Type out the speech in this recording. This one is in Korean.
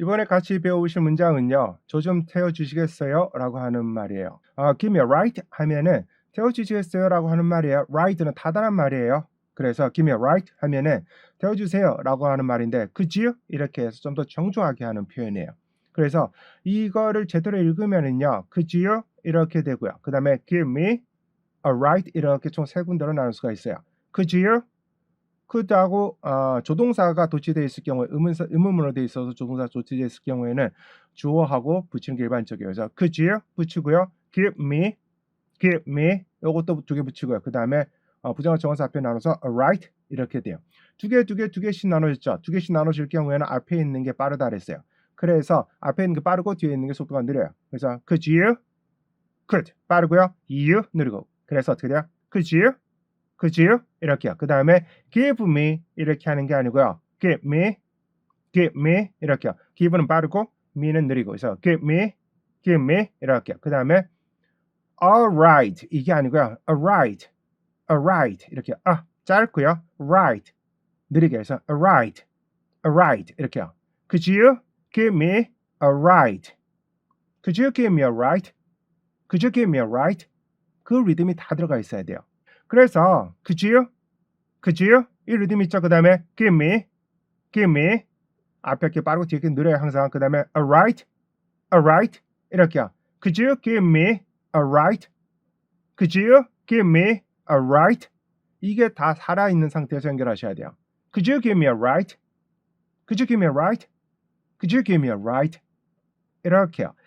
이번에 같이 배우실 문장은요. 저 좀 태워주시겠어요? 라고 하는 말이에요. 아, give me a ride 하면은 태워주시겠어요? 라고 하는 말이에요. ride는 타다란 말이에요. 그래서 give me a ride 하면은 태워주세요 라고 하는 말인데 you? 이렇게 해서 좀 더 정중하게 하는 표현이에요. 그래서 이거를 제대로 읽으면은요. you? 이렇게 되고요. 그 다음에 give me a ride 이렇게 총 세 군데로 나눌 수가 있어요. you? Could하고 어, 조동사가 도치되어 있을 경우에 의문사, 의문문으로 되어 있어서 조동사 도치되어 있을 경우에는 주어하고 붙이는 게 일반적이에요. 그래서 could you 붙이고요. give me, give me 요것도 두 개 붙이고요. 그 다음에 어, 부정어 정어사 앞에 나눠서 right 이렇게 돼요. 두 개, 두 개, 두 개씩 나눠졌죠. 두 개씩 나눠질 경우에는 앞에 있는 게 빠르다 그랬어요. 그래서 앞에 있는 게 빠르고 뒤에 있는 게 속도가 느려요. 그래서 could you, could 빠르고요. you 느리고. 그래서 어떻게 돼요? could you, you 이렇게요. 그 다음에 give me 이렇게 하는 게 아니고요. give me, give me 이렇게요. give는 빠르고 me는 느리고. 그래서 give me, give me 이렇게요. 그 다음에 alright 이게 아니고요. alright, alright 이렇게 아 짧고요. right 느리게 해서 alright, alright 이렇게요. You give me a ride? Could you give me a ride? Could you give me a ride? 그 리듬이 다 들어가 있어야 돼요. 그래서 could you, could you 이 리듬 있죠. 그 다음에 give me, give me 앞에 이렇게 빠르고 뒤에 이렇게 느려요 항상. 그 다음에 a ride, a ride 이렇게요. Could you give me a ride? Could you give me a ride? 이게 다 살아있는 상태에서 연결하셔야 돼요. Could you give me a ride? Could you give me a ride? Could you give me a ride? 이렇게요.